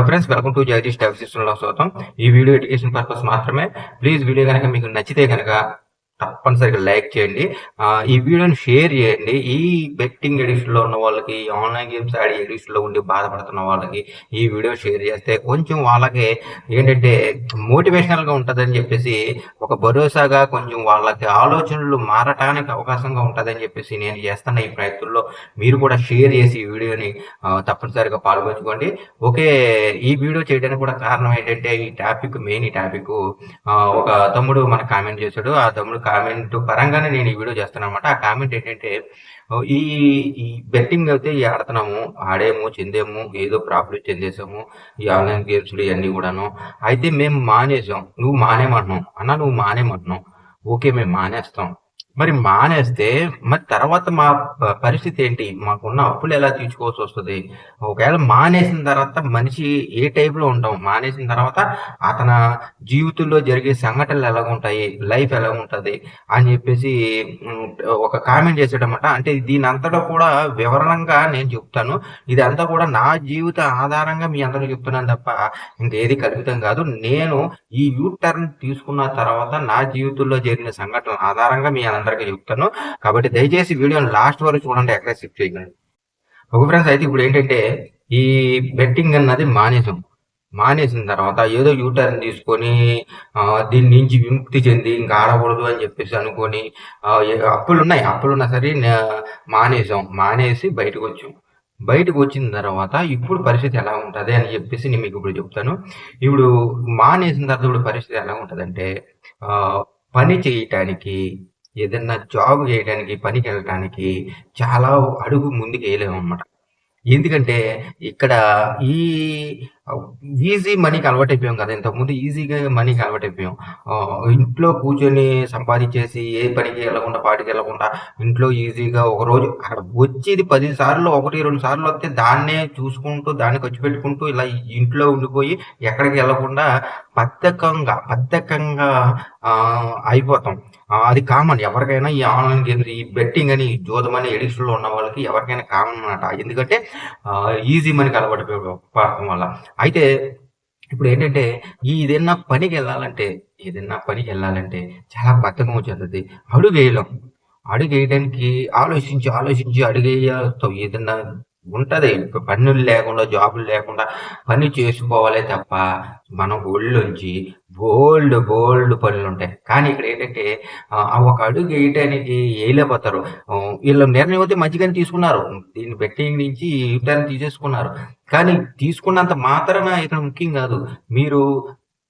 Hello friends welcome to Jagadish tech సిస్టంలో స్వాగతం ఈ వీడియో ఎడ్యుకేషన్ పర్పస్ మాత్రమే. ప్లీజ్ వీడియో కనుక మీకు నచ్చితే కనుక తప్పనిసరిగా లైక్ చేయండి. ఈ వీడియోని షేర్ చేయండి. ఈ బెట్టింగ్ ఎడిషన్లో ఉన్న వాళ్ళకి ఆన్లైన్ గేమ్స్ ఆడి ఎడిషన్లో ఉండి బాధపడుతున్న వాళ్ళకి ఈ వీడియో షేర్ చేస్తే కొంచెం వాళ్ళకి ఏంటంటే మోటివేషనల్గా ఉంటదని చెప్పేసి ఒక భరోసాగా కొంచెం వాళ్ళకి ఆలోచనలు మారటానికి అవకాశంగా ఉంటదని చెప్పేసి నేను చేస్తున్న ఈ ప్రయత్నంలో మీరు కూడా షేర్ చేసి ఈ వీడియోని తప్పనిసరిగా పాల్గొంచుకోండి. ఓకే ఈ వీడియో చేయడానికి కూడా కారణం ఏంటంటే ఈ టాపిక్ మెయిన్ ఈ టాపిక్ ఒక తమ్ముడు మన కామెంట్ చేశాడు. ఆ తమ్ముడు కామెంట్ పరంగానే నేను ఈ వీడియో చేస్తున్నాను అనమాట ఆ కామెంట్ ఏంటంటే ఈ ఈ బెట్టింగ్ అయితే ఈ ఆడుతున్నాము ఆడేము చెందేము ఏదో ప్రాఫిట్ చెందేసాము ఈ ఆన్లైన్ గేమ్స్ ఇవన్నీ కూడాను. అయితే మేము మానేసాం. నువ్వు మానేమంటున్నావు. అన్న నువ్వు మానేమంటున్నావు. ఓకే మేము మానేస్తాం. మరి మానేస్తే మరి తర్వాత మా పరిస్థితి ఏంటి? మాకున్న అప్పులు ఎలా తీర్చుకోవాల్సి వస్తుంది? ఒకవేళ మానేసిన తర్వాత మనిషి ఏ టైప్లో ఉంటాం? మానేసిన తర్వాత అతన జీవితంలో జరిగే సంఘటనలు ఎలా ఉంటాయి లైఫ్ ఎలా ఉంటది అని చెప్పేసి ఒక కామెంట్ చేసేటమాట. అంటే దీని అంతటా కూడా వివరణంగా నేను చెప్తాను. ఇదంతా కూడా నా జీవిత ఆధారంగా మీ అందరూ చెప్తున్నాను తప్ప ఇంకేది కల్పితం కాదు. నేను ఈ యూ టర్న్ తీసుకున్న తర్వాత నా జీవితంలో జరిగిన సంఘటనల ఆధారంగా మీ అందరూ అందరికీ చెప్తాను. కాబట్టి దయచేసి వీడియోని లాస్ట్ వరకు చూడండి ఎక్కడ స్కిప్ చేయకండి. ఒక ఫ్రెండ్స్ అయితే ఇప్పుడు ఏంటంటే ఈ బెట్టింగ్ అన్నది మానేసాం. మానేసిన తర్వాత ఏదో యూటర్న్ తీసుకొని దీని నుంచి విముక్తి చెంది ఇంకా ఆడకూడదు అని చెప్పేసి అనుకొని అప్పులు ఉన్నాయి అప్పులు ఉన్నా సరే మానేసాం. మానేసి బయటకు వచ్చాం. బయటకు వచ్చిన తర్వాత ఇప్పుడు పరిస్థితి ఎలా ఉంటుంది అని చెప్పేసి నేను మీకు ఇప్పుడు చెప్తాను. ఇప్పుడు మానేసిన తర్వాత ఇప్పుడు పరిస్థితి ఎలా ఉంటుందంటే ఆ, పని చేయటానికి ఏదన్నా జాబ్ చేయడానికి పనికి వెళ్ళడానికి చాలా అడుగు ముందుకు వేయలేము అన్నమాట ఎందుకంటే ఇక్కడ ఈ ఈజీ మనీకి అలవాటు అయిపోయాం కదా. ఇంతకుముందు ఈజీగా మనీకి అలవాటు అయిపోయాం. ఇంట్లో కూర్చొని సంపాదించేసి ఏ పనికి వెళ్ళకుండా పాటికి వెళ్ళకుండా ఇంట్లో ఈజీగా ఒక రోజు అక్కడ వచ్చేది పది సార్లు ఒకటి రెండు సార్లు వస్తే దాన్నే చూసుకుంటూ దాన్ని ఖర్చు పెట్టుకుంటూ ఇలా ఇంట్లో ఉండిపోయి ఎక్కడికి వెళ్ళకుండా బద్ధకంగా బద్ధకంగా అయిపోతాం. అది కామన్ ఎవరికైనా ఈ ఆన్లైన్ గేమ్స్ ఈ బెట్టింగ్ అని జోదం అని ఎడిక్షన్లో ఉన్న వాళ్ళకి ఎవరికైనా కామన్ అనమాట ఎందుకంటే ఈజీ మనకి అలవాటు పడటం వల్ల. అయితే ఇప్పుడు ఏంటంటే ఈ ఏదైనా పనికి వెళ్ళాలంటే ఏదైనా పనికి వెళ్ళాలంటే చాలా బద్ధకం వచ్చేస్తుంది. అడుగు వేయలేం అడుగు వేయడానికి ఆలోచించి ఆలోచించి అడుగు వేయాలి ఏదైనా ఉంటది. పనులు లేకుండా జాబులు లేకుండా పని చేసుకోవాలి తప్ప మనం ఒళ్ళొంచి బోల్డ్ బోల్డ్ పనులు ఉంటాయి. కానీ ఇక్కడ ఏంటంటే ఒక అడుగు వేయటానికి వేయలేకపోతారు వీళ్ళు నిర్ణయం అయితే మంచిగానే తీసుకున్నారు. దీన్ని బెట్టింగ్ నుంచి యూటర్న్ తీసేసుకున్నారు. కానీ తీసుకున్నంత మాత్రమే ఇక్కడ ముఖ్యం కాదు. మీరు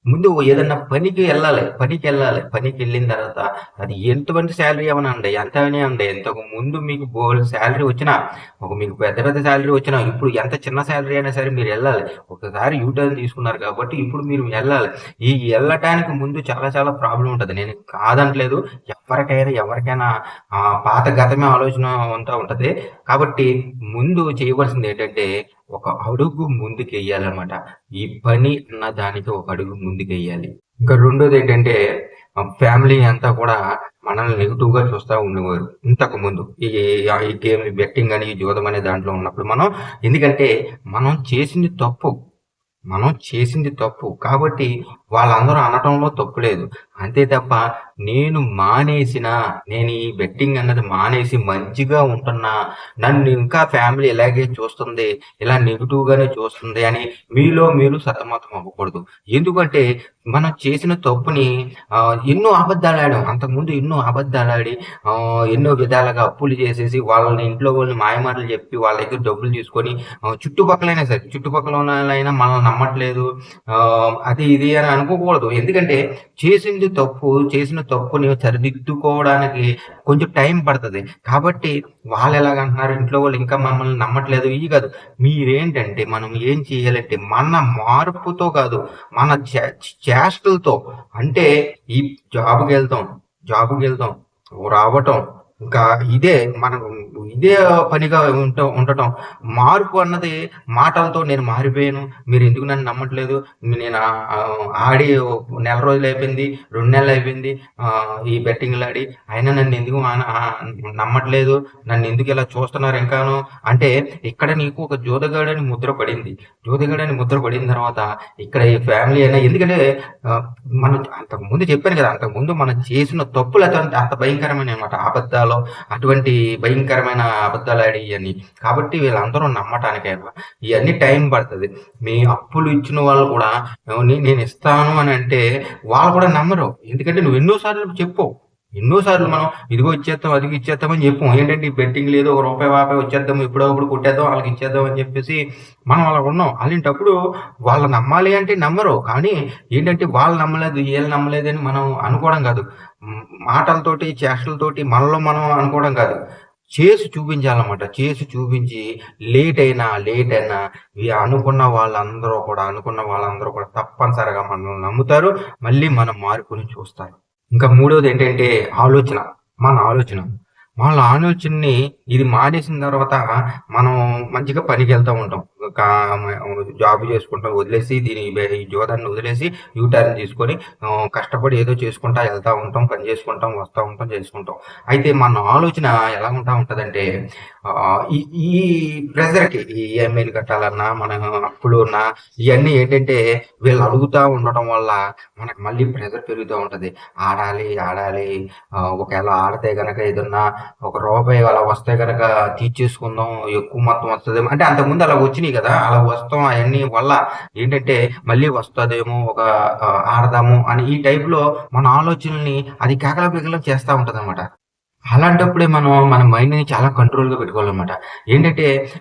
ముందు ఏదన్నా పనికి వెళ్ళాలి పనికి వెళ్ళాలి. పనికి వెళ్ళిన తర్వాత అది ఎంతమంది శాలరీ ఏమనండి ఎంత అని అండి. ఎంతకు ముందు మీకు బోల్ శాలరీ వచ్చినా ఒక మీకు పెద్ద పెద్ద శాలరీ వచ్చినా ఇప్పుడు ఎంత చిన్న శాలరీ అయినా సరే మీరు వెళ్ళాలి. ఒకసారి యూటర్న్ తీసుకున్నారు కాబట్టి ఇప్పుడు మీరు వెళ్ళాలి. ఈ వెళ్ళటానికి ముందు చాలా చాలా ప్రాబ్లం ఉంటుంది. నేను కాదనట్లేదు ఎవరికైనా ఎవరికైనా పాత గతమే ఆలోచన అంతా ఉంటుంది. కాబట్టి ముందు చేయవలసింది ఏంటంటే ఒక అడుగు ముందుకెయ్యాలన్నమాట. ఈ పని అన్న దానికి ఒక అడుగు ముందుకు వెయ్యాలి ఇంకా రెండోది ఏంటంటే ఫ్యామిలీ అంతా కూడా మనల్ని నెగిటివ్గా చూస్తూ ఉండేవారు ఇంతకు ముందు. ఈ ఈ గేమ్ బెట్టింగ్ అని ఈ జోదం అనే దాంట్లో ఉన్నప్పుడు మనం ఎందుకంటే మనం చేసింది తప్పు. మనం చేసింది తప్పు. కాబట్టి వాళ్ళందరూ అనటంలో తప్పు లేదు. అంతే తప్ప నేను మానేసిన నేను ఈ బెట్టింగ్ అన్నది మానేసి మంచిగా ఉంటున్నా నన్ను ఇంకా ఫ్యామిలీ ఇలాగే చూస్తుంది ఇలా నెగిటివ్ గానే చూస్తుంది అని మీలో మీరు సతమతం అవ్వకూడదు. ఎందుకంటే మనం చేసిన తప్పుని ఆ, ఎన్నో అబద్ధాలు ఆడాం. అంతకుముందు ఎన్నో అబద్ధాలు ఆడి ఆ, ఎన్నో విధాలుగా అప్పులు చేసేసి వాళ్ళని ఇంట్లో వాళ్ళని మాయమాటలు చెప్పి వాళ్ళ దగ్గర డబ్బులు తీసుకొని చుట్టుపక్కలైనా సరే చుట్టుపక్కల ఉన్న వాళ్ళైనా మనల్ని నమ్మట్లేదు. ఆ, అది ఇది అని అనుకోకూడదు. ఎందుకంటే చేసింది తప్పు చేసిన తప్పుని సరిదిద్దుకోవడానికి కొంచెం టైం పడుతుంది. కాబట్టి వాళ్ళు ఎలాగంటున్నారు? ఇంట్లో వాళ్ళు ఇంకా మమ్మల్ని నమ్మట్లేదు. ఇది కాదు. మీరేంటంటే మనం ఏం చేయాలంటే మన మార్పుతో కాదు మన చేష్టలతో అంటే ఈ జాబ్కి వెళ్తాం జాబ్కి వెళ్తాం రావటం ఇంకా ఇదే మనం ఇదే పనిగా ఉంట ఉండటం. మార్పు అన్నది మాటలతో నేను మారిపోయాను. మీరు ఎందుకు నన్ను నమ్మట్లేదు? నేను ఆడి నెల రోజులు అయిపోయింది రెండు నెలలు అయిపోయింది ఈ బెట్టింగ్లు ఆడి. అయినా నన్ను ఎందుకు నమ్మట్లేదు? నన్ను ఎందుకు ఇలా చూస్తున్నారు ఇంకాను? అంటే ఇక్కడ నీకు ఒక జోదగాడని ముద్ర పడింది. జోదగాడని ముద్ర పడిన తర్వాత ఇక్కడ ఈ ఫ్యామిలీ అయినా ఎందుకంటే మనం అంతకు ముందు చెప్పాను కదా అంతకు ముందు మనం చేసిన తప్పులు అటువంటి అంత భయంకరమైన అనమాట అబద్ధాలు అటువంటి భయంకరమైన అబద్ధాలు ఆడి ఇవన్నీ కాబట్టి వీళ్ళందరూ నమ్మటానికైనా ఇవన్నీ టైం పడుతుంది. మీ అప్పులు ఇచ్చిన వాళ్ళు కూడా నేను ఇస్తాను అని అంటే వాళ్ళు కూడా నమ్మరు. ఎందుకంటే నువ్వు ఎన్నోసార్లు చెప్పు. ఎన్నోసార్లు మనం ఇదిగో ఇచ్చేస్తాం అదిగో ఇచ్చేస్తామని చెప్పాం. ఏంటంటే ఈ బెట్టింగ్ లేదు ఒక రూపాయి వాపాయి వచ్చేద్దాం ఎప్పుడో ఒకప్పుడు కొట్టేద్దాం వాళ్ళకి ఇచ్చేద్దాం అని చెప్పేసి మనం అలా ఉన్నాం. అలాంటప్పుడు వాళ్ళు నమ్మాలి అంటే నమ్మరు కానీ ఏంటంటే వాళ్ళు నమ్మలేదు వీళ్ళు నమ్మలేదు అని మనం అనుకోవడం కాదు. మాటలతోటి చేష్టలతోటి మనలో మనం అనుకోవడం కాదు. చేసి చూపించాలన్నమాట. చేసి చూపించి లేట్ అయినా లేట్ అయినా అనుకున్న వాళ్ళందరూ కూడా అనుకున్న వాళ్ళందరూ కూడా తప్పనిసరిగా మనల్ని నమ్ముతారు మళ్ళీ మనం మార్పుని చూస్తారు. ఇంకా మూడోది ఏంటంటే ఆలోచన మన ఆలోచన. వాళ్ళ ఆలోచనని ఇది మానేసిన తర్వాత మనం మంచిగా పనికి వెళ్తూ ఉంటాం. జాబ్ చేసుకుంటాం వదిలేసి దీని ఈ జోదాన్ని వదిలేసి యూటర్న్ తీసుకొని కష్టపడి ఏదో చేసుకుంటా వెళ్తా ఉంటాం పని చేసుకుంటాం వస్తూ ఉంటాం చేసుకుంటాం. అయితే మన ఆలోచన ఎలా ఉంటా ఉంటుందంటే ఈ ఈ ప్రెజర్కి ఈ ఈఎంఐలు కట్టాలన్నా మన అప్పులు ఉన్నా ఇవన్నీ ఏంటంటే వీళ్ళు అడుగుతూ ఉండటం వల్ల మనకు మళ్ళీ ప్రెజర్ పెరుగుతూ ఉంటుంది. ఆడాలి ఆడాలి ఒకవేళ ఆడితే గనక ఏదన్నా ఒక రూపాయి అలా వస్తే గనక తీర్చేసుకుందాం ఎక్కువ మొత్తం వస్తుంది అంటే అంతకుముందు అలా వచ్చినాయి కదా. అలా వస్తాం అవన్నీ వల్ల ఏంటంటే మళ్ళీ వస్తుందేమో ఒక ఆడదాము అని ఈ టైప్లో మన ఆలోచనల్ని అది కేకల పికలం చేస్తూ ఉంటుంది అనమాట అలాంటప్పుడే మనం మన మైండ్ని చాలా కంట్రోల్గా పెట్టుకోవాలన్నమాట. ఏంటంటే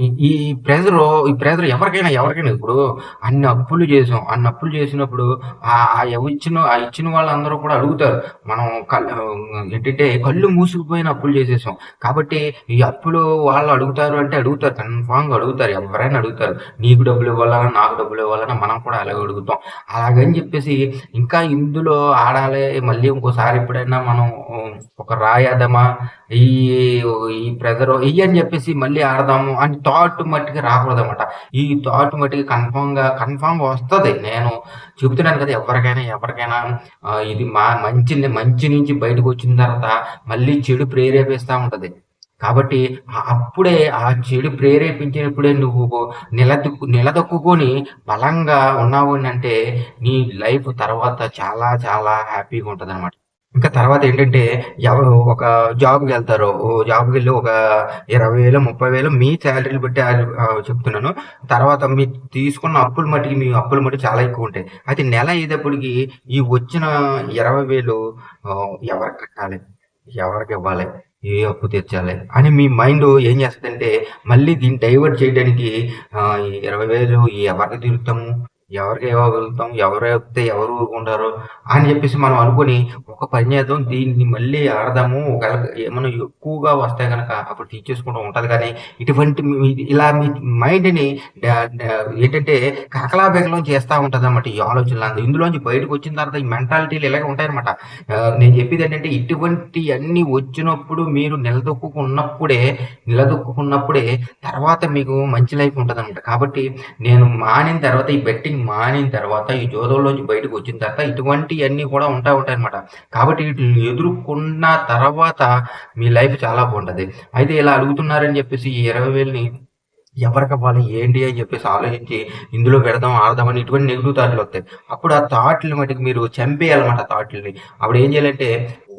ఈ- ప్రెజర్ ఈ ప్రెజర్ ఎవరికైనా ఎవరికైనా ఇప్పుడు అన్ని అప్పులు చేసాం. అన్ని అప్పులు చేసినప్పుడు ఆ ఇచ్చిన ఆ ఇచ్చిన వాళ్ళందరూ కూడా అడుగుతారు. మనం కళ్ళు ఏంటంటే కళ్ళు మూసుకుపోయిన అప్పులు చేసేసాం. కాబట్టి ఈ అప్పులు వాళ్ళు అడుగుతారు అంటే అడుగుతారు. కన్ఫామ్గా అడుగుతారు. ఎవరైనా అడుగుతారు. నీకు డబ్బులు ఇవ్వాలన్నా నాకు డబ్బులు ఇవ్వాలన్నా మనం కూడా అలాగే అడుగుతాం. అలాగని చెప్పేసి ఇంకా ఇందులో ఆడాలి. మళ్ళీ ఇంకోసారి ఎప్పుడైనా మనం ఒక రాయదమా? ఈ ఈ ప్రెజర్ ఇవి అని చెప్పేసి మళ్ళీ ఆడదాము అని థాట్ మట్టికి రాకూడదు అనమాట ఈ థాట్ మట్టికి కన్ఫామ్గా కన్ఫామ్గా వస్తుంది. నేను చెబుతున్నాను కదా ఎవరికైనా ఎవరికైనా ఇది మా మంచి మంచి నుంచి బయటకు వచ్చిన తర్వాత మళ్ళీ చెడు ప్రేరేపిస్తూ ఉంటుంది. కాబట్టి అప్పుడే ఆ చెడు ప్రేరేపించినప్పుడే నువ్వు నిలదొక్కు నిలదొక్కుని బలంగా ఉన్నావు అంటే నీ లైఫ్ తర్వాత చాలా చాలా హ్యాపీగా ఉంటుంది అనమాట ఇంకా తర్వాత ఏంటంటే ఎవరు ఒక జాబ్కి వెళ్తారు. ఓ జాబ్కి వెళ్ళి ఒక ఇరవై వేలు ముప్పై వేలు మీ శాలరీలు బట్టి ఆ- చెప్తున్నాను. తర్వాత మీ తీసుకున్న అప్పులు మట్టికి మీ అప్పుల మట్టి చాలా ఎక్కువ ఉంటాయి. అయితే నెల అయ్యేటప్పటికి ఈ వచ్చిన ఇరవై వేలు ఎవరికి కట్టాలి? ఎవరికి ఇవ్వాలి? ఏ అప్పు తీర్చాలి అని మీ మైండ్ ఏం చేస్తుందంటే మళ్ళీ దీన్ని డైవర్ట్ చేయడానికి ఇరవై వేలు ఎవరికి తీరుతాము? ఎవరికి ఇవ్వగలుగుతాం ఎవరు ఇస్తే ఎవరు ఊరుకుంటారు అని చెప్పేసి మనం అనుకుని ఒక పని చేద్దాం దీన్ని మళ్ళీ ఆడదాము. ఒకవేళ ఏమైనా ఎక్కువగా వస్తే కనుక అప్పుడు తీర్చేసుకుంటూ ఉంటుంది. కానీ ఇటువంటి ఇలా మీ మైండ్ని ఏంటంటే కకలాబేకలం చేస్తూ ఉంటుంది అనమాట ఈ ఆలోచనలు. అంతా ఇందులోంచి బయటకు వచ్చిన తర్వాత ఈ మెంటాలిటీలు ఇలాగే ఉంటాయన్నమాట. నేను చెప్పేది ఏంటంటే ఇటువంటి అన్ని వచ్చినప్పుడు మీరు నిలదొక్కున్నప్పుడే నిలదొక్కున్నప్పుడే తర్వాత మీకు మంచి లైఫ్ ఉంటుంది అనమాట కాబట్టి నేను మానిన తర్వాత ఈ బెట్టింగ్ మానిన తర్వాత ఈ జోదంలోంచి బయటకు వచ్చిన తర్వాత ఇటువంటివన్నీ కూడా ఉంటా ఉంటాయి అనమాట కాబట్టి వీటిని ఎదుర్కొన్న తర్వాత మీ లైఫ్ చాలా బాగుంటుంది. అయితే ఇలా అడుగుతున్నారని చెప్పేసి ఈ ఇరవై వేలని ఎవరికి అవ్వాలి ఏంటి అని చెప్పేసి ఆలోచించి ఇందులో పెడదాం ఆడదామని ఇటువంటి నెగిటివ్ థాట్లు వస్తాయి. అప్పుడు ఆ థాట్లని మటుకు మీరు చంపేయాలన్నమాట థాట్లని అప్పుడు ఏం చేయాలంటే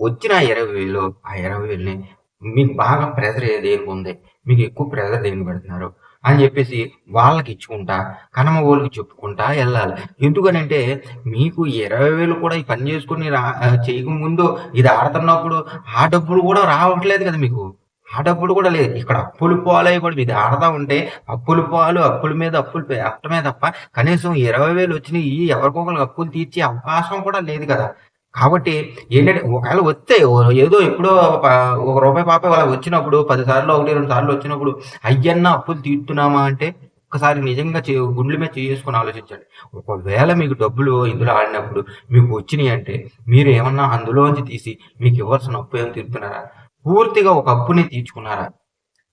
వచ్చిన ఇరవై వేలు ఆ ఇరవై వేలని మీకు బాగా ప్రెజర్ దేనికి ఉంది మీకు ఎక్కువ ప్రెజర్ దేనికి పెడుతున్నారు? అని చెప్పేసి వాళ్ళకి ఇచ్చుకుంటా కనమ వాళ్ళకి చెప్పుకుంటా వెళ్ళాలి. ఎందుకనంటే మీకు ఇరవై వేలు కూడా ఈ పని చేసుకుని రా చేయకముందు ఇది ఆడుతున్నప్పుడు ఆ డబ్బులు కూడా రావట్లేదు కదా మీకు. ఆ డబ్బులు కూడా లేదు. ఇక్కడ అప్పులు పాలయ్యి కూడా ఇది ఆడతా ఉంటే అప్పులు పాలు అప్పుల మీద అప్పులు పే- అట్టమే తప్ప కనీసం ఇరవై వేలు వచ్చినాయి ఎవరికొకరికి అప్పులు తీర్చే అవకాశం కూడా లేదు కదా. కాబట్టి ఏంటంటే ఒకవేళ వస్తే ఏదో ఎప్పుడో ఒక రూపాయి పాప వాళ్ళ వచ్చినప్పుడు పది సార్లు ఒకటి రెండు సార్లు వచ్చినప్పుడు అయ్యన్న అప్పులు తీర్చున్నామా అంటే ఒకసారి నిజంగా చే గుండెల మీద చేసుకొని ఆలోచించండి. ఒకవేళ మీకు డబ్బులు ఇందులో ఆడినప్పుడు మీకు వచ్చినాయి అంటే మీరు ఏమన్నా అందులోంచి తీసి మీకు ఇవ్వాల్సిన అప్పు ఏం తీరుతున్నారా పూర్తిగా ఒక అప్పుని తీర్చుకున్నారా?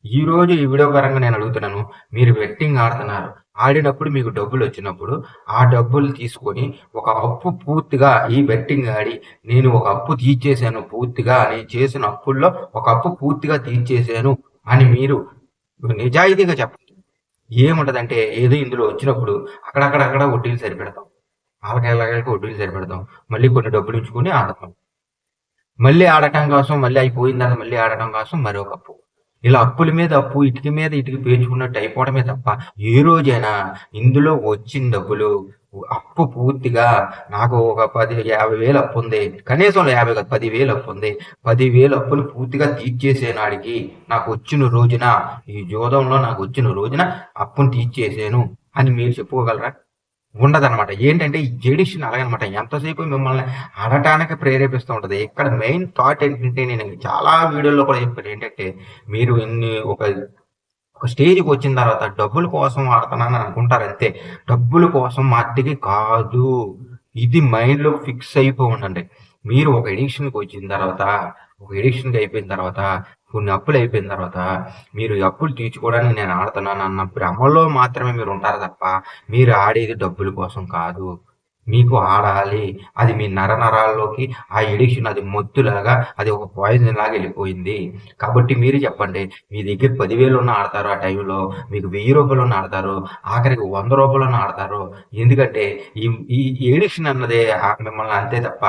ఈ రోజు ఈ వీడియో పరంగా నేను అడుగుతున్నాను మీరు బెట్టింగ్ ఆడుతున్నారు. ఆడినప్పుడు మీకు డబ్బులు వచ్చినప్పుడు ఆ డబ్బులు తీసుకొని ఒక అప్పు పూర్తిగా ఈ బెట్టింగ్ ఆడి నేను ఒక అప్పు తీర్చేశాను పూర్తిగా నేను చేసిన అప్పుల్లో ఒక అప్పు పూర్తిగా తీర్చేశాను అని మీరు నిజాయితీగా చెప్పండి. ఏముంటదంటే ఏదో ఇందులో వచ్చినప్పుడు అక్కడక్కడక్కడ వడ్డీలు సరిపెడతాం. ఆలకాయలకి వడ్డీలు సరిపెడతాం. మళ్ళీ కొన్ని డబ్బులు ఉంచుకొని ఆడతాం. మళ్ళీ ఆడటం కోసం మళ్ళీ అయిపోయిన తర్వాత మళ్ళీ ఆడటం కోసం మరొక అప్పు. ఇలా అప్పుల మీద అప్పు ఇటుక మీద ఇటుక పేర్చుకున్నట్టు అయిపోవడమే తప్ప ఏ రోజైనా ఇందులో వచ్చిన డబ్బులు అప్పు పూర్తిగా నాకు ఒక పది యాభై వేలు అప్పు ఉంది. కనీసం యాభై కాదు పది వేలు అప్పు ఉంది. పది వేలు అప్పులు పూర్తిగా తీర్చేసే నాడికి నాకు వచ్చిన రోజున ఈ జోదంలో నాకు వచ్చిన రోజున అప్పును తీర్చేసాను అని మీరు చెప్పుకోగలరా? ఉండదన్నమాట. ఏంటంటే ఈ జడిషన్ అలాగనమాట. ఎంతసేపు మిమ్మల్ని ఆడటానికి ప్రేరేపిస్తూ ఉంటుంది. ఇక్కడ మెయిన్ థాట్ ఏంటంటే నేను చాలా వీడియోలో కూడా చెప్పాను. ఏంటంటే మీరు ఇన్ని ఒక ఒక స్టేజ్కి వచ్చిన తర్వాత డబ్బుల కోసం ఆడుతున్నాను అనుకుంటారు అంతే. డబ్బుల కోసం మట్టికి కాదు. ఇది మైండ్లో ఫిక్స్ అయిపోయి ఉండండి. మీరు ఒక ఎడిక్షన్కి వచ్చిన తర్వాత ఒక ఎడిక్షన్కి అయిపోయిన తర్వాత కొన్ని అప్పులు అయిపోయిన తర్వాత మీరు అప్పులు తీర్చుకోవడానికి నేను ఆడుతున్నాను అన్న భ్రమలో మాత్రమే మీరు ఉంటారు తప్ప మీరు ఆడేది డబ్బుల కోసం కాదు. మీకు ఆడాలి. అది మీ నర నరాల్లోకి ఆ ఎడిక్షన్ అది మొత్తులాగా అది ఒక పాయిజన్ లాగా వెళ్ళిపోయింది. కాబట్టి మీరు చెప్పండి మీ దగ్గర పదివేలు ఉన్న ఆడతారు ఆ టైంలో మీకు వెయ్యి రూపాయలు ఉన్న ఆడతారు ఆఖరికి వంద రూపాయలు ఉన్న ఆడతారు. ఎందుకంటే ఈ ఈ ఎడిక్షన్ అన్నదే ఆ మిమ్మల్ని అంతే తప్ప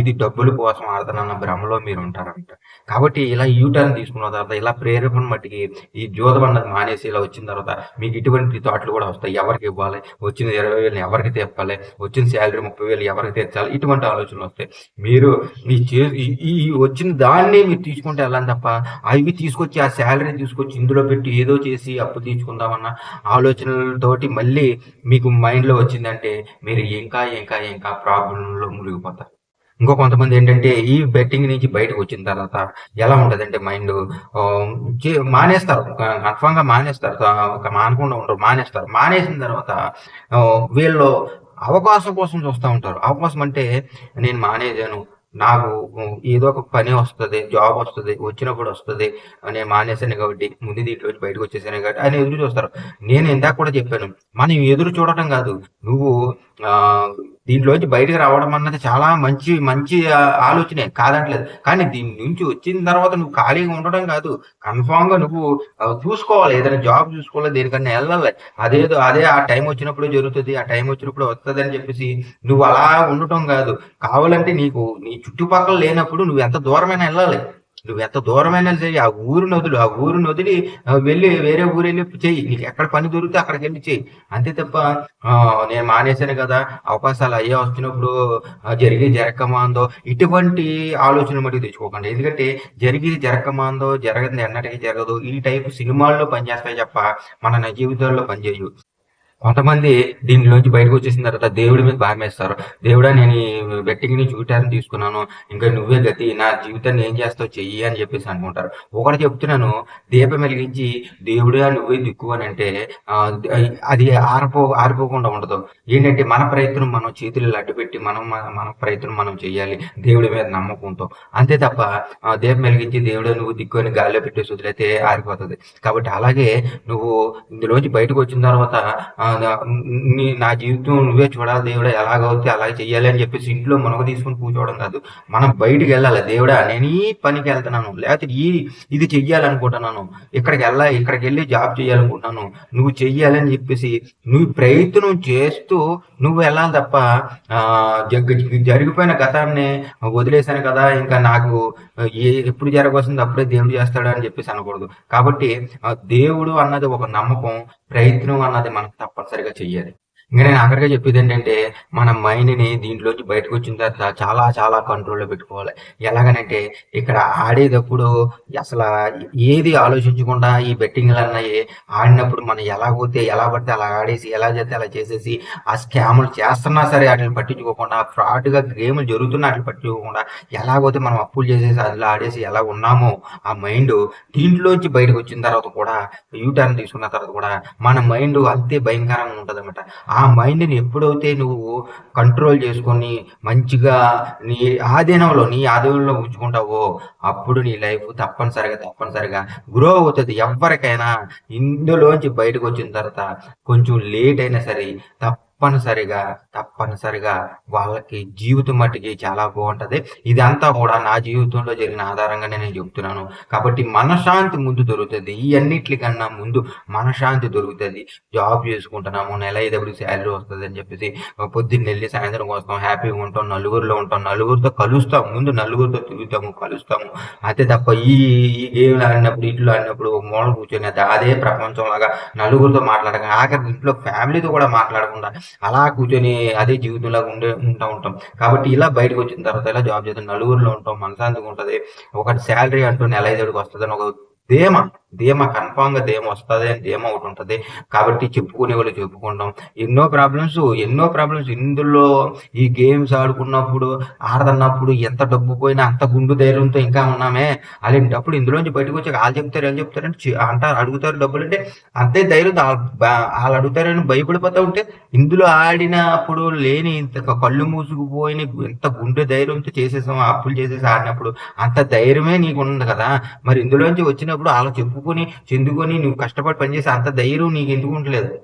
ఇది డబ్బుల కోసం ఆడతానన్న భ్రమలో మీరు ఉంటారంట. కాబట్టి ఇలా యూటర్న్ తీసుకున్న తర్వాత ఇలా ప్రేరేపణ మట్టికి ఈ జోదం అన్నది మానేసి ఇలా వచ్చిన తర్వాత మీకు ఇటువంటి థాట్లు కూడా వస్తాయి. ఎవరికి ఇవ్వాలి? వచ్చిన ఇరవై వేలు ఎవరికి తెప్పాలి? వచ్చిన శాలరీ ముప్పై వేలు ఎవరికి తెచ్చాలి ఇటువంటి ఆలోచనలు వస్తాయి. మీరు మీ చే ఈ- వచ్చిన దాన్నే మీరు తీసుకుంటే వెళ్ళాలి తప్ప అవి తీసుకొచ్చి ఆ శాలరీ తీసుకొచ్చి ఇందులో పెట్టి ఏదో చేసి అప్పు తీసుకుందామన్న ఆలోచనలతోటి మళ్ళీ మీకు మైండ్లో వచ్చిందంటే మీరు ఇంకా ఇంకా ఇంకా ప్రాబ్లంలో మునిగిపోతారు. ఇంకో కొంతమంది ఏంటంటే ఈ బెట్టింగ్ నుంచి బయటకు వచ్చిన తర్వాత ఎలా ఉంటుందంటే మైండ్ మానేస్తారు. కన్ఫామ్గా మానేస్తారు. ఒక మానకుండా ఉంటారు మానేస్తారు. మానేసిన తర్వాత వీళ్ళు అవకాశం కోసం చూస్తూ ఉంటారు. అవకాశం అంటే నేను మానేశాను నాకు ఏదో ఒక పని వస్తుంది జాబ్ వస్తుంది వచ్చినప్పుడు వస్తుంది నేను మానేశాను కాబట్టి ముందు దీంట్లో బయటకు వచ్చేసాను కాబట్టి అని ఎదురు చూస్తారు. నేను ఇందాక కూడా చెప్పాను మనం ఎదురు చూడటం కాదు. నువ్వు ఆ దీంట్లోంచి బయటకు రావడం అన్నది చాలా మంచి మంచి ఆలోచనే. కాదంటలేదు. కానీ దీని నుంచి వచ్చిన తర్వాత నువ్వు ఖాళీగా ఉండడం కాదు. కన్ఫామ్గా నువ్వు చూసుకోవాలి. ఏదైనా జాబ్ చూసుకోవాలి. దేనికన్నా వెళ్ళాలి. అదేదో అదే ఆ టైం వచ్చినప్పుడు జరుగుతుంది. ఆ టైం వచ్చినప్పుడు వస్తుంది అని చెప్పేసి నువ్వు అలా ఉండటం కాదు. కావాలంటే నీకు నీ చుట్టుపక్కల లేనప్పుడు నువ్వు ఎంత దూరమైనా వెళ్ళాలి. నువ్వు ఎంత దూరమైనా సరే ఆ ఊరు నదులు ఆ ఊరు నదిలి వెళ్ళి వేరే ఊరు వెళ్ళి చెయ్యి. నీకు ఎక్కడ పని దొరికితే అక్కడికి వెళ్ళి చెయ్యి. అంతే తప్ప నేను మానేశాను కదా. అవకాశాలు అయ్యే వస్తున్నప్పుడు జరిగి జరగకమాందో ఇటువంటి ఆలోచన మటుకు తెచ్చుకోకండి. ఎందుకంటే జరిగి జరగకమాందో జరగదు ఎన్నటికీ జరగదు. ఈ టైప్ సినిమాల్లో పనిచేస్తాయి తప్ప మన నిజ జీవితాల్లో పనిచేయవు కొంతమంది దీనిలోంచి బయటకు వచ్చేసిన తర్వాత దేవుడి మీద భారం వేస్తారు. దేవుడా నేను ఈ బెట్టింగ్ నుంచి ఊటాన్ని తీసుకున్నాను. ఇంకా నువ్వే గతి నా జీవితాన్ని ఏం చేస్తావు చెయ్యి అని చెప్పేసి అనుకుంటారు. ఒకటి చెప్తున్నాను దీపం వెలిగించి దేవుడా నువ్వే దిక్కు అని అంటే అది ఆరిపో ఆరిపోకుండా ఉండదు. ఏంటంటే మన ప్రయత్నం మనం చేతులు లడ్డు పెట్టి మనం మన- ప్రయత్నం మనం చేయాలి దేవుడి మీద నమ్మకంతో అంతే తప్ప దీపం వెలిగించి దేవుడే నువ్వు దిక్కు అని గాలిలో పెట్టేసి వదిలేతే ఆరిపోతుంది. కాబట్టి అలాగే నువ్వు ఇందులోంచి బయటకు వచ్చిన తర్వాత ఆ, నా- నీ నా జీవితం నువ్వే చూడాలి దేవుడా ఎలాగవుతే అలాగే చెయ్యాలి అని చెప్పేసి ఇంట్లో మునగ తీసుకుని కూర్చోవడం కాదు. మనం బయటికి వెళ్ళాలి. దేవుడా నేను ఈ పనికి వెళ్తున్నాను. లేకపోతే ఈ ఇది చెయ్యాలనుకుంటున్నాను. ఇక్కడికి వెళ్ళాలి ఇక్కడికి వెళ్ళి జాబ్ చేయాలనుకుంటున్నాను నువ్వు చెయ్యాలని చెప్పేసి నువ్వు ప్రయత్నం చేస్తూ నువ్వు వెళ్ళాలి తప్ప ఆ, జరిగిపోయిన గతాన్ని వదిలేశాను కదా. ఇంకా నాకు ఏ ఎప్పుడు జరగవలసింది అప్పుడే దేవుడు చేస్తాడు అని చెప్పేసి అనకూడదు. కాబట్టి దేవుడు అన్నది ఒక నమ్మకం ప్రయత్నం అన్నది మనం తప్పనిసరిగా చెయ్యాలి. ఇంకా నేను ఆఖరిగా చెప్పేది ఏంటంటే మన మైండ్ని దీంట్లోంచి బయటకు వచ్చిన తర్వాత చాలా చాలా కంట్రోల్లో పెట్టుకోవాలి. ఎలాగనంటే ఇక్కడ ఆడేటప్పుడు అసలు ఏది ఆలోచించకుండా ఈ బెట్టింగ్లు అన్నాయి ఆడినప్పుడు మనం ఎలా పోతే ఎలా పడితే అలా ఆడేసి ఎలా చేస్తే అలా చేసేసి ఆ స్కాములు చేస్తున్నా సరే వాటిని పట్టించుకోకుండా ఫ్రాడ్గా గేములు జరుగుతున్నా వాటిని పట్టించుకోకుండా ఎలాగైతే మనం అప్పులు చేసేసి అందులో ఆడేసి ఎలా ఉన్నామో ఆ మైండ్ దీంట్లోంచి బయటకు వచ్చిన తర్వాత కూడా యూటర్న్ తీసుకున్న తర్వాత కూడా మన మైండ్ అంతే భయంకరంగా ఉంటుంది అనమాట ఆ మైండ్ని ఎప్పుడైతే నువ్వు కంట్రోల్ చేసుకొని మంచిగా నీ ఆధీనంలో నీ ఆధీనంలో ఉంచుకుంటావో అప్పుడు నీ లైఫ్ తప్పనిసరిగా తప్పనిసరిగా గ్రో అవుతుంది. ఎవరికైనా ఇందులోంచి బయటకు వచ్చిన తర్వాత కొంచెం లేట్ అయినా సరే తప్పనిసరిగా తప్పనిసరిగా వాళ్ళకి జీవితం మట్టికి చాలా బాగుంటది. ఇదంతా కూడా నా జీవితంలో జరిగిన ఆధారంగానే నేను చెప్తున్నాను. కాబట్టి మనశ్శాంతి ముందు దొరుకుతుంది. ఈ అన్నిటికన్నా ముందు మనశ్శాంతి దొరుకుతుంది. జాబ్ చేసుకుంటున్నాము నెల ఐదప్పుడు శాలరీ వస్తుంది అని చెప్పేసి పొద్దున్న వెళ్ళి సాయంత్రం వస్తాం హ్యాపీగా ఉంటాం నలుగురిలో ఉంటాం నలుగురితో కలుస్తాం ముందు నలుగురితో తిరుగుతాము కలుస్తాము. అంతే తప్ప ఈ ఈ గేమ్లు ఆడినప్పుడు ఇట్లు ఆడినప్పుడు మూల కూర్చొని అదే- అదే ప్రపంచం లాగా నలుగురితో మాట్లాడక ఆఖరి ఇంట్లో ఫ్యామిలీతో కూడా మాట్లాడకుండా అలా కూర్చొని అదే జీవితంలో ఉండే ఉంటా ఉంటాం. కాబట్టి ఇలా బయటకు వచ్చిన తర్వాత ఇలా జాబ్ చేస్తాం నలుగురిలో ఉంటాం మనశాంతిగా ఉంటుంది. ఒకటి శాలరీ అంటూ నెల ఐదు వస్తుంది అని ఒక ధీమ. ధీమ కన్ఫామ్గా ధీమ వస్తుంది అని ధీమ ఒకటి ఉంటుంది. కాబట్టి చెప్పుకునే వాళ్ళు చెప్పుకుంటాం. ఎన్నో ప్రాబ్లమ్స్ ఎన్నో ప్రాబ్లమ్స్ ఇందులో ఈ గేమ్స్ ఆడుకున్నప్పుడు ఆడుతున్నప్పుడు ఎంత డబ్బు పోయినా అంత గుండు ధైర్యంతో ఇంకా ఉన్నామే. అలాంటప్పుడు ఇందులోంచి బయటకు వచ్చి వాళ్ళు చెప్తారు ఏం చెప్తారంటే అంటారు అడుగుతారు డబ్బులు అంటే అంతే ధైర్యం. వాళ్ళు అడుగుతారని భయపడిపోతూ ఉంటే ఇందులో ఆడినప్పుడు లేని ఇంత కళ్ళు మూసుకుపోయిన ఎంత గుండె ధైర్యంతో చేసేసాం అప్పులు చేసేసి ఆడినప్పుడు అంత ధైర్యమే నీకు ఉంది కదా. మరి ఇందులోంచి వచ్చినప్పుడు అలా చెప్పుకొని చెందుకొని నువ్వు కష్టపడి పనిచేసి అంత ధైర్యం నీకు ఎందుకు ఉండలేదు?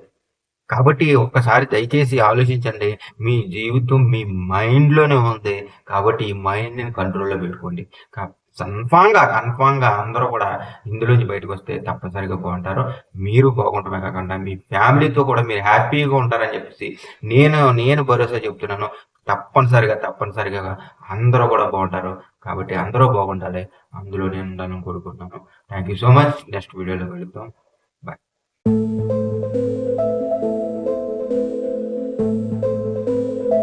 కాబట్టి ఒక్కసారి దయచేసి ఆలోచించండి. మీ జీవితం మీ మైండ్లోనే ఉంది. కాబట్టి ఈ మైండ్ని కంట్రోల్లో పెట్టుకోండి. కన్ఫామ్గా కన్ఫామ్గా అందరూ కూడా ఇందులోంచి బయటకు వస్తే తప్పనిసరిగా బాగుంటారు. మీరు బాగుంటమే కాకుండా మీ ఫ్యామిలీతో కూడా మీరు హ్యాపీగా ఉంటారని చెప్పేసి నేను నేను భరోసా చెప్తున్నాను. తప్పనిసరిగా తప్పనిసరిగా అందరూ కూడా బాగుంటారు. కాబట్టి అందరూ బాగుండాలి. అందులో నేను ఉండాలని కోరుకుంటున్నాను. Thank you so much next వీడియోలో వెళుతాం బాయ్